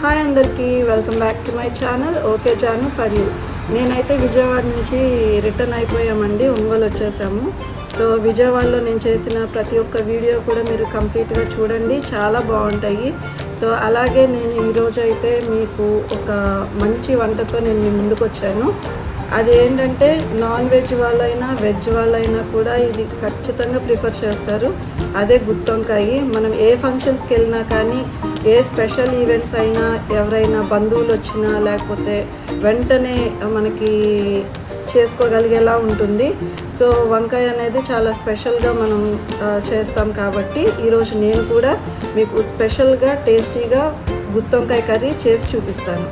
Hi అందరికీ welcome back to my channel. Okay channel for you. నేనైతే విజయవాడ నుంచి return అయిపోయామండి Ongole వచ్చేసాము. సో విజయవాడలో నేను చేసిన ప్రతి ఒక్క వీడియో కూడా మీరు కంప్లీట్గా చూడండి చాలా బాగుంటాయి. సో అలాగే నేను ఈరోజు అయితే మీకు ఒక మంచి వంటతో నేను మీ ముందుకు వచ్చాను. అది ఏంటంటే నాన్ వెజ్ వాళ్ళైనా వెజ్ వాళ్ళైనా కూడా ఇది ఖచ్చితంగా ప్రిఫర్ చేస్తారు. అదే గుత్తొంకాయ. మనం ఏ ఫంక్షన్స్కి వెళ్ళినా కానీ ఏ స్పెషల్ ఈవెంట్స్ అయినా ఎవరైనా బంధువులు వచ్చినా లేకపోతే వెంటనే మనకి చేసుకోగలిగేలా ఉంటుంది. సో వంకాయ అనేది చాలా స్పెషల్గా మనం చేస్తాం కాబట్టి ఈరోజు నేను కూడా మీకు స్పెషల్గా టేస్టీగా గుత్తొంకాయ కర్రీ చేసి చూపిస్తాను.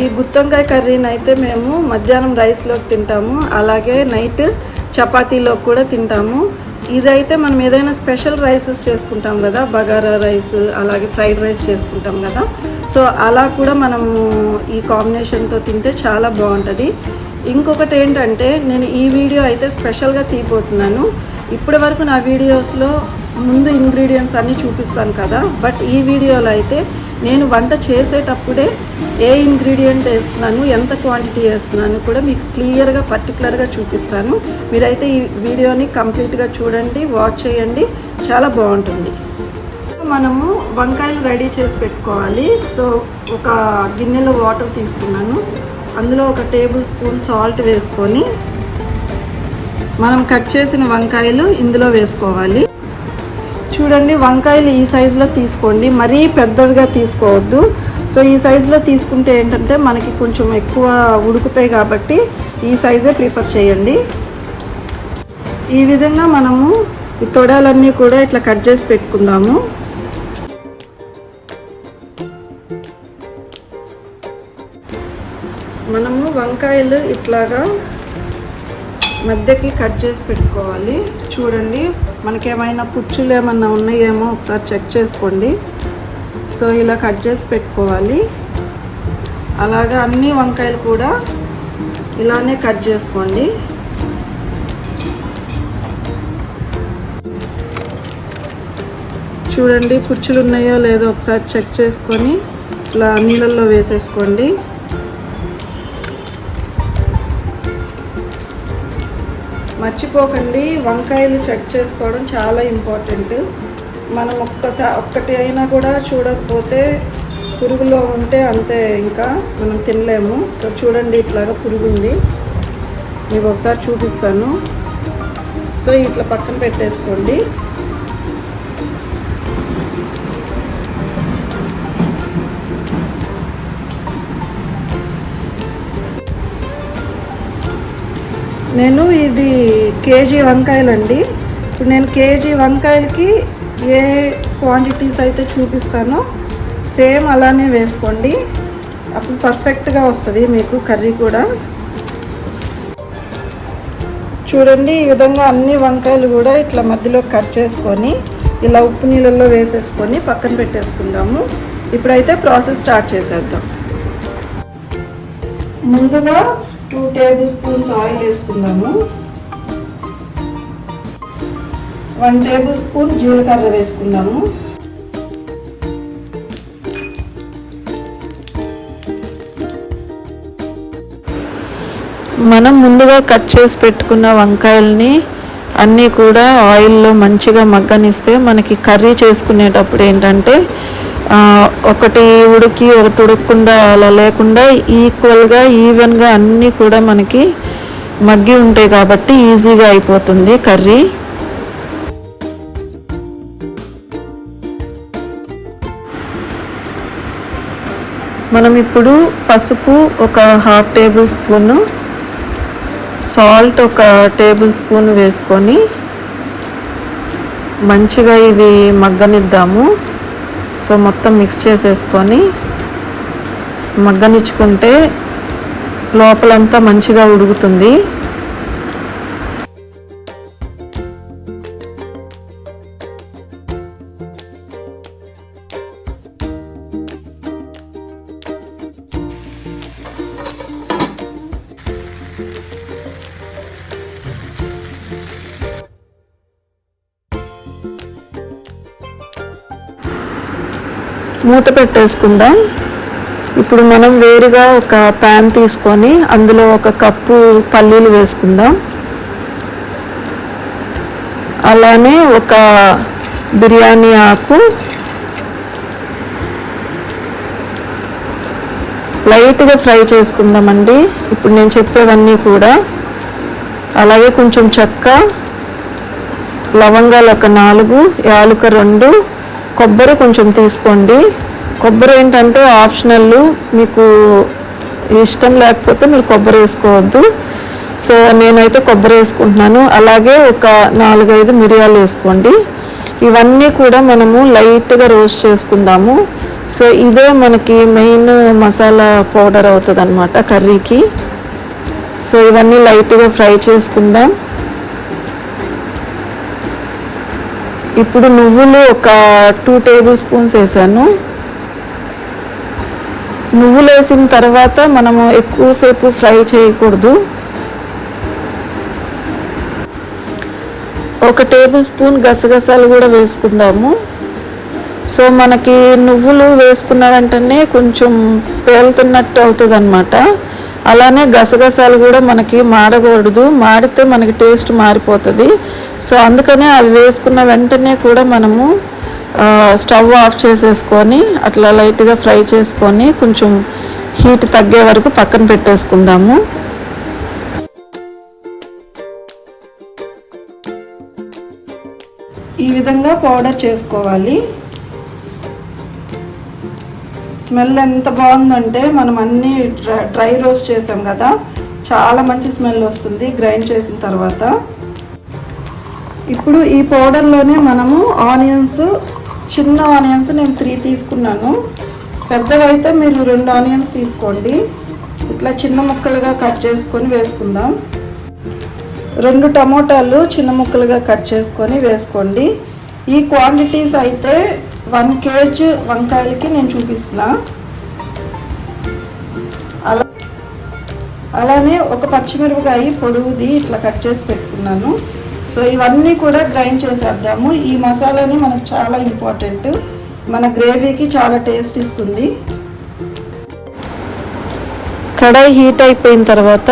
ఈ గుత్తొంకాయ కర్రీని అయితే మేము మధ్యాహ్నం రైస్లోకి తింటాము. అలాగే నైట్ చపాతీలోకి కూడా తింటాము. ఇదైతే మనం ఏదైనా స్పెషల్ రైసెస్ చేసుకుంటాం కదా బగారా రైస్ అలాగే ఫ్రైడ్ రైస్ చేసుకుంటాం కదా. సో అలా కూడా మనము ఈ కాంబినేషన్తో తింటే చాలా బాగుంటుంది. ఇంకొకటి ఏంటంటే నేను ఈ వీడియో అయితే స్పెషల్గా తీయబోతున్నాను. ఇప్పటి వరకు నా వీడియోస్లో ముందు ఇంగ్రీడియంట్స్ అన్నీ చూపిస్తాను కదా బట్ ఈ వీడియోలో అయితే నేను వంట చేసేటప్పుడే ఏ ఇంగ్రీడియంట్ వేస్తున్నాను ఎంత క్వాంటిటీ వేస్తున్నాను కూడా మీకు క్లియర్గా పర్టికులర్గా చూపిస్తాను. మీరైతే ఈ వీడియోని కంప్లీట్గా చూడండి వాచ్ చేయండి. చాలా బాగుంటుంది. మనము వంకాయలు రెడీ చేసి పెట్టుకోవాలి. సో ఒక గిన్నెలో వాటర్ తీసుకున్నాను. అందులో ఒక టేబుల్ స్పూన్ సాల్ట్ వేసుకొని మనం కట్ చేసిన వంకాయలు ఇందులో వేసుకోవాలి. చూడండి వంకాయలు ఈ సైజులో తీసుకోండి. మరీ పెద్దవిగా తీసుకోవద్దు. సో ఈ సైజులో తీసుకుంటే ఏంటంటే మనకి కొంచెం ఎక్కువ ఉడుకుతాయి కాబట్టి ఈ సైజే ప్రిఫర్ చేయండి. ఈ విధంగా మనము ఈ తొడాలన్నీ కూడా ఇట్లా కట్ చేసి పెట్టుకుందాము. మనము వంకాయలు ఇట్లాగా మధ్యకి కట్ చేసి పెట్టుకోవాలి. చూడండి మనకేమైనా పుచ్చులు ఏమన్నా ఉన్నాయేమో ఒకసారి చెక్ చేసుకోండి. సో ఇలా కట్ చేసి పెట్టుకోవాలి. అలాగా అన్ని వంకాయలు కూడా ఇలానే కట్ చేసుకోండి. చూడండి పుచ్చులు ఉన్నాయో లేదో ఒకసారి చెక్ చేసుకొని ఇట్లా నీళ్ళల్లో వేసేసుకోండి. మర్చిపోకండి. వంకాయలు చెక్ చేసుకోవడం చాలా ఇంపార్టెంట్ మనం ఒక్కసారి ఒక్కటి అయినా కూడా చూడకపోతే పురుగులో ఉంటే అంతే ఇంకా మనం తినలేము. సో చూడండి ఇట్లాగా పురుగు ఉంది మీకు ఒకసారి చూపిస్తాను. సో ఇట్లా పక్కన పెట్టేసుకోండి. నేను ఇది కేజీ వంకాయలండి. ఇప్పుడు నేను కేజీ వంకాయలకి ఏ క్వాంటిటీస్ అయితే చూపిస్తానో సేమ్ అలానే వేసుకోండి. అప్పుడు పర్ఫెక్ట్గా వస్తుంది మీకు కర్రీ కూడా. చూడండి ఈ విధంగా అన్ని వంకాయలు కూడా ఇట్లా మధ్యలో కట్ చేసుకొని ఇలా ఉప్పు నీళ్ళల్లో వేసేసుకొని పక్కన పెట్టేసుకుందాము. ఇప్పుడైతే ప్రాసెస్ స్టార్ట్ చేసేద్దాం. ముందుగా టూ టేబుల్ స్పూన్స్ ఆయిల్ వేసుకుందాము. వన్ టేబుల్ స్పూన్ జీలకర్ర వేసుకుందాము. మనం ముందుగా కట్ చేసి పెట్టుకున్న వంకాయల్ని అన్నీ కూడా ఆయిల్లో మంచిగా మగ్గనిస్తే మనకి కర్రీ చేసుకునేటప్పుడు ఏంటంటే ఒకటి ఉడికి ఒకటి ఉడకకుండా అలా లేకుండా ఈక్వల్గా ఈవెన్గా అన్నీ కూడా మనకి మగ్గి ఉంటాయి కాబట్టి ఈజీగా అయిపోతుంది కర్రీ. మనం ఇప్పుడు పసుపు ఒక హాఫ్ టేబుల్ స్పూను సాల్ట్ ఒక టేబుల్ స్పూన్ వేసుకొని మంచిగా ఇవి మగ్గనిద్దాము. సో మొత్తం మిక్స్ చేసేసుకొని మగ్గనిచ్చుకుంటే లోపలంతా మంచిగా ఉడుకుతుంది. మూత పెట్టేసుకుందాం. ఇప్పుడు మనం వేరుగా ఒక ప్యాన్ తీసుకొని అందులో ఒక కప్పు పల్లీలు వేసుకుందాం. అలానే ఒక బిర్యానీ ఆకు. లైట్గా ఫ్రై చేసుకుందామండి. ఇప్పుడు నేను చెప్పేవన్నీ కూడా. అలాగే కొంచెం చెక్క లవంగాలు ఒక నాలుగు యాలుక రెండు కొబ్బరి కొంచెం తీసుకోండి. కొబ్బరి ఏంటంటే ఆప్షనల్ మీకు ఇష్టం లేకపోతే మీరు కొబ్బరి వేసుకోవద్దు. సో నేనైతే కొబ్బరి వేసుకుంటున్నాను. అలాగే ఒక నాలుగైదు మిరియాలు వేసుకోండి. ఇవన్నీ కూడా మనము లైట్గా రోస్ట్ చేసుకుందాము. సో ఇదే మనకి మెయిన్ మసాలా పౌడర్ అవుతుంది అనమాట కర్రీకి. సో ఇవన్నీ లైట్గా ఫ్రై చేసుకుందాం. ఇప్పుడు నువ్వులు ఒక టూ టేబుల్ స్పూన్స్ వేసాను. నువ్వులు వేసిన తర్వాత మనము ఎక్కువసేపు ఫ్రై చేయకూడదు. ఒక టేబుల్ స్పూన్ గసగసాలు కూడా వేసుకుందాము. సో మనకి నువ్వులు వేసుకున్న వెంటనే కొంచెం పేలుతున్నట్టు అవుతుంది అనమాట అలానే గసగసాలు కూడా మనకి మాడకూడదు మాడితే మనకి టేస్ట్ మారిపోతుంది. సో అందుకనే అవి వేసుకున్న వెంటనే కూడా మనము స్టవ్ ఆఫ్ చేసేసుకొని అట్లా లైట్గా ఫ్రై చేసుకొని కొంచెం హీట్ తగ్గే వరకు పక్కన పెట్టేసుకుందాము. ఈ విధంగా పౌడర్ చేసుకోవాలి. స్మెల్ ఎంత బాగుందంటే మనం అన్నీ డ్రై- డ్రై రోస్ట్ చేసాం కదా చాలా మంచి స్మెల్ వస్తుంది గ్రైండ్ చేసిన తర్వాత. ఇప్పుడు ఈ పౌడర్లోనే మనము ఆనియన్స్ చిన్న ఆనియన్స్ నేను త్రీ తీసుకున్నాను. పెద్దవైతే మీరు రెండు ఆనియన్స్ తీసుకోండి. ఇట్లా చిన్న ముక్కలుగా కట్ చేసుకొని వేసుకుందాం. రెండు టమోటాలు చిన్న ముక్కలుగా కట్ చేసుకొని వేసుకోండి. ఈ క్వాంటిటీస్ అయితే వన్ కేజీ వంకాయలకి నేను చూపిస్తున్నా. అలా అలానే ఒక పచ్చిమిరపకాయ పొడుగుది ఇట్లా కట్ చేసి పెట్టుకున్నాను. సో ఇవన్నీ కూడా గ్రైండ్ చేసేద్దాము. ఈ మసాలాని మనకు చాలా ఇంపార్టెంట్. మన గ్రేవీకి చాలా టేస్ట్ ఇస్తుంది. కడాయి హీట్ అయిపోయిన తర్వాత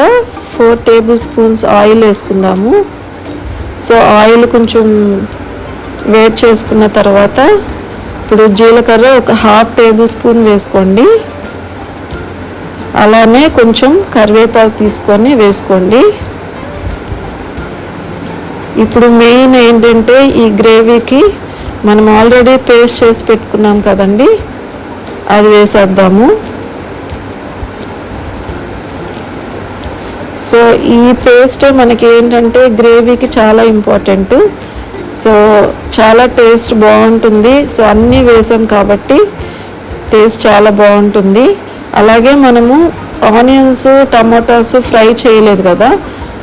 ఫోర్ టేబుల్ స్పూన్స్ ఆయిల్ వేసుకుందాము. సో ఆయిల్ కొంచెం వేడి చేసుకున్న తర్వాత ఇప్పుడు జీలకర్ర ఒక హాఫ్ టేబుల్ స్పూన్ వేసుకోండి. అలానే కొంచెం కరివేపాకు తీసుకొని వేసుకోండి. ఇప్పుడు మెయిన్ ఏంటంటే ఈ గ్రేవీకి మనం ఆల్రెడీ పేస్ట్ చేసి పెట్టుకున్నాం కదండి. అది వేసేద్దాము. సో ఈ పేస్ట్ మనకి ఏంటంటే గ్రేవీకి చాలా ఇంపార్టెంట్. సో చాలా టేస్ట్ బాగుంటుంది. సో అన్నీ వేసాం కాబట్టి టేస్ట్ చాలా బాగుంటుంది. అలాగే మనము ఆనియన్స్ టమాటాస్ ఫ్రై చేయలేదు కదా.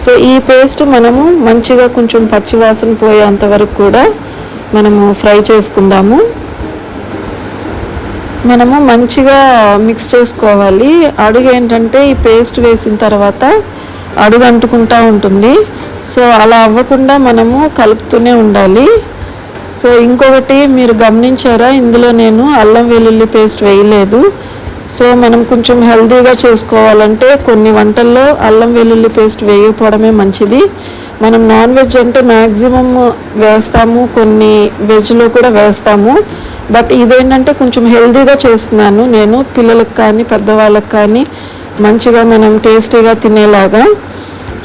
సో ఈ పేస్ట్ మనము మంచిగా కొంచెం పచ్చివాసన పోయేంత వరకు కూడా మనము ఫ్రై చేసుకుందాము. మనము మంచిగా మిక్స్ చేసుకోవాలి. అడుగు ఏంటంటే ఈ పేస్ట్ వేసిన తర్వాత అడుగు అంటుకుంటూ ఉంటుంది. సో అలా అవ్వకుండా మనము కలుపుతూనే ఉండాలి. సో ఇంకొకటి మీరు గమనించారా? ఇందులో నేను అల్లం వెల్లుల్లి పేస్ట్ వేయలేదు. సో మనం కొంచెం హెల్తీగా చేసుకోవాలంటే కొన్ని వంటల్లో అల్లం వెల్లుల్లి పేస్ట్ వేయకపోవడమే మంచిది. మనం నాన్ వెజ్ అంటే మ్యాక్సిమం వేస్తాము కొన్ని వెజ్లో కూడా వేస్తాము. బట్ ఇదేంటంటే కొంచెం హెల్తీగా చేస్తున్నాను నేను పిల్లలకు కానీ పెద్దవాళ్ళకి కానీ మంచిగా మనం టేస్టీగా తినేలాగా.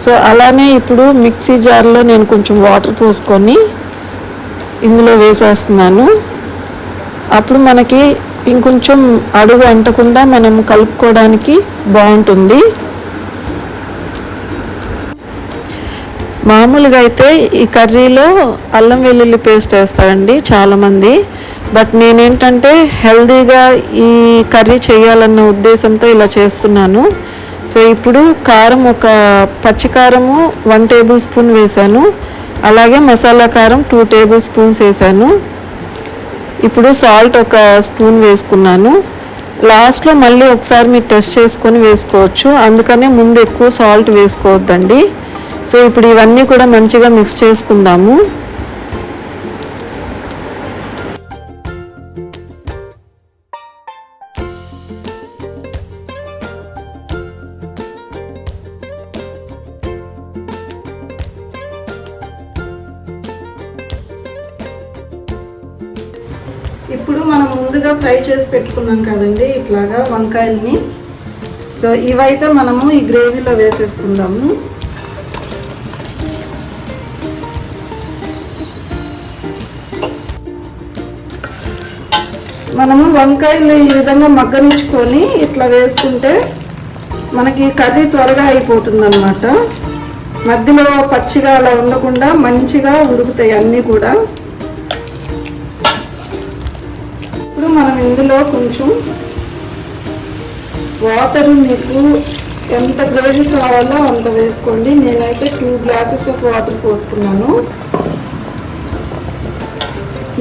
సో అలానే ఇప్పుడు మిక్సీ జార్లో నేను కొంచెం వాటర్ పోసుకొని ఇందులో వేసేస్తున్నాను. అప్పుడు మనకి ఇంకొంచెం అడుగు అంటకుండా మనం కలుపుకోవడానికి బాగుంటుంది. మామూలుగా అయితే ఈ కర్రీలో అల్లం వెల్లుల్లి పేస్ట్ వేస్తారండి చాలామంది. బట్ నేనేంటంటే హెల్దీగా ఈ కర్రీ చేయాలన్న ఉద్దేశంతో ఇలా చేస్తున్నాను. సో ఇప్పుడు కారం ఒక పచ్చి కారము వన్ టేబుల్ స్పూన్ వేసాను అలాగే మసాలా కారం టూ టేబుల్ స్పూన్స్ వేసాను. ఇప్పుడు సాల్ట్ ఒక స్పూన్ వేసుకున్నాను. లాస్ట్లో మళ్ళీ ఒకసారి మీరు టెస్ట్ చేసుకొని వేసుకోవచ్చు. అందుకనే ముందు ఎక్కువ సాల్ట్ వేసుకోవద్దండి. సో ఇప్పుడు ఇవన్నీ కూడా మంచిగా మిక్స్ చేసుకుందాము. ముందుగా ఫ్రై చేసి పెట్టుకున్నాం కదండి ఇట్లాగా వంకాయల్ని. సో ఇవైతే మనము ఈ గ్రేవీలో వేసేసుకుందాము. మనము వంకాయలు ఈ విధంగా మగ్గనించుకొని ఇట్లా వేసుకుంటే మనకి కర్రీ త్వరగా అయిపోతుంది అనమాట మధ్యలో పచ్చిగా అలా ఉండకుండా మంచిగా ఉడుకుతాయి అన్నీ కూడా. ఇందులో కొంచెం వాటర్ మీకు ఎంత గ్రేవీ కావాలో అంత వేసుకోండి. నేనైతే టూ గ్లాసెస్ ఆఫ్ వాటర్ పోసుకున్నాను.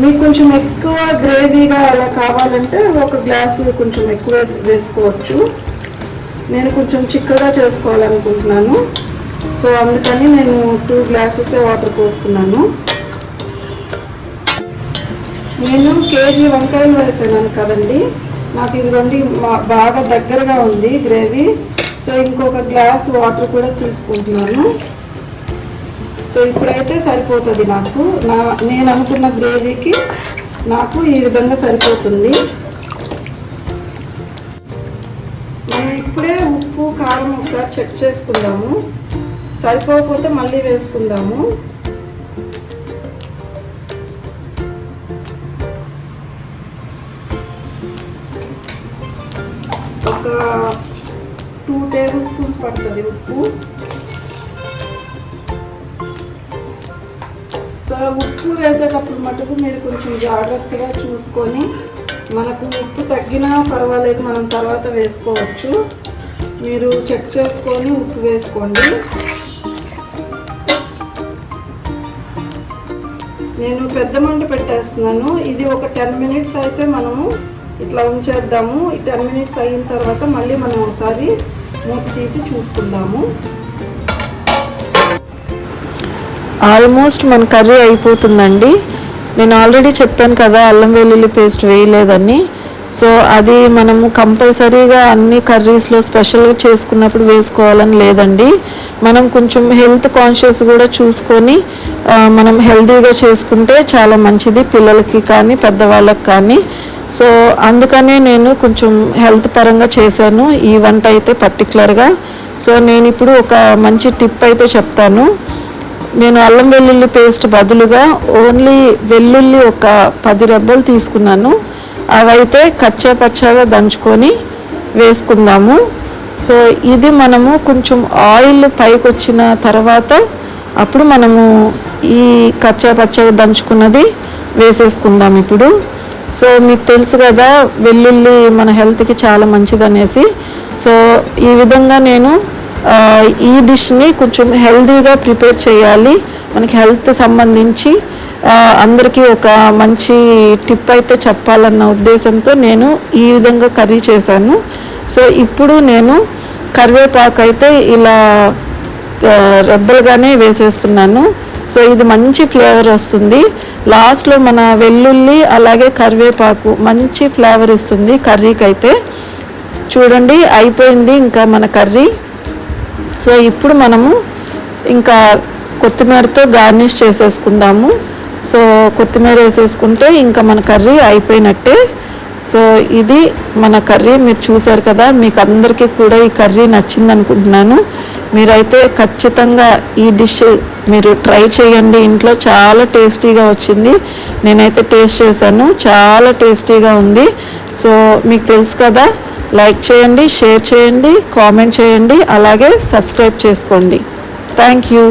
మీకు కొంచెం ఎక్కువ గ్రేవీగా అలా కావాలంటే ఒక గ్లాస్ కొంచెం ఎక్కువ వేసుకోవచ్చు. నేను కొంచెం చిక్కగా చేసుకోవాలనుకుంటున్నాను. సో అందుకని నేను టూ గ్లాసెస్ వాటర్ పోసుకున్నాను. నేను కేజీ వంకాయలు వేసాను కదండి. నాకు ఇది రెండు మా- బాగా దగ్గరగా ఉంది గ్రేవీ. సో ఇంకొక గ్లాస్ వాటర్ కూడా తీసుకుంటున్నాను. సో ఇప్పుడైతే సరిపోతుంది నాకు. నా నేను అనుకున్న గ్రేవీకి నాకు ఈ విధంగా సరిపోతుంది. మనం ఇప్పుడే ఉప్పు కారం ఒకసారి చెక్ చేసుకుందాము. సరిపోకపోతే మళ్ళీ వేసుకుందాము. టూ టేబుల్ స్పూన్స్ పడుతుంది ఉప్పు. సో ఉప్పు వేసేటప్పుడు మటుకు మీరు కొంచెం జాగ్రత్తగా చూసుకొని మనకు ఉప్పు తగ్గినా పర్వాలేదు మనం తర్వాత వేసుకోవచ్చు. మీరు చెక్ చేసుకొని ఉప్పు వేసుకోండి. నేను పెద్ద మంట పెట్టేస్తున్నాను. ఇది ఒక టెన్ మినిట్స్ అయితే మనము ఇట్లా ఉంచేద్దాము. ఈ టెన్ మినిట్స్ అయిన తర్వాత మళ్ళీ మనం ఒకసారి మూత తీసి చూసుకుందాము. ఆల్మోస్ట్ మన కర్రీ అయిపోతుందండి. నేను ఆల్రెడీ చెప్పాను కదా అల్లం వెల్లుల్లి పేస్ట్ వేయలేదని. సో అది మనము కంపల్సరీగా అన్ని కర్రీస్లో స్పెషల్గా చేసుకున్నప్పుడు వేసుకోవాలని లేదండి. మనం కొంచెం హెల్త్ కాన్షియస్ కూడా చూసుకొని మనం హెల్తీగా చేసుకుంటే చాలా మంచిది పిల్లలకి కానీ పెద్దవాళ్ళకి కానీ. సో అందుకనే నేను కొంచెం హెల్త్ పరంగా చేశాను. ఈ వంట అయితే పర్టికులర్గా సో నేను ఇప్పుడు ఒక మంచి టిప్ అయితే చెప్తాను. నేను అల్లం వెల్లుల్లి పేస్ట్ బదులుగా ఓన్లీ వెల్లుల్లి ఒక పది రెబ్బలు తీసుకున్నాను. అవైతే కచ్చా పచ్చాగా దంచుకొని వేసుకుందాము. సో ఇది మనము కొంచెం ఆయిల్ పైకి వచ్చిన తర్వాత అప్పుడు మనము ఈ కచ్చా పచ్చగా దంచుకున్నది వేసేసుకుందాం ఇప్పుడు. సో మీకు తెలుసు కదా వెల్లుల్లి మన హెల్త్కి చాలా మంచిదనేసి. సో ఈ విధంగా నేను ఈ డిష్ని కొంచెం హెల్తీగా ప్రిపేర్ చేయాలి. మనకి హెల్త్ సంబంధించి అందరికీ ఒక మంచి టిప్ అయితే చెప్పాలన్న ఉద్దేశంతో నేను ఈ విధంగా కర్రీ చేశాను. సో ఇప్పుడు నేను కరివేపాకు అయితే ఇలా రెబ్బలుగానే వేసేస్తున్నాను. సో ఇది మంచి ఫ్లేవర్ వస్తుంది. లాస్ట్లో మన వెల్లుల్లి అలాగే కరివేపాకు మంచి ఫ్లేవర్ ఇస్తుంది కర్రీకి అయితే చూడండి అయిపోయింది ఇంకా మన కర్రీ. సో ఇప్పుడు మనము ఇంకా కొత్తిమీరతో గార్నిష్ చేసేసుకుందాము. సో కొత్తిమీర వేసేసుకుంటే ఇంకా మన కర్రీ అయిపోయినట్టే. సో ఇది మన కర్రీ మీరు చూసారు కదా మీకు అందరికీ కూడా ఈ కర్రీ నచ్చింది అనుకుంటున్నాను మీరైతే ఖచ్చితంగా ఈ డిష్ మీరు ట్రై చేయండి. ఇంట్లో చాలా టేస్టీగా వచ్చింది. నేనైతే టేస్ట్ చేశాను. చాలా టేస్టీగా ఉంది. సో మీకు తెలుసు కదా లైక్ చేయండి షేర్ చేయండి కామెంట్ చేయండి అలాగే సబ్స్క్రైబ్ చేసుకోండి. Thank you.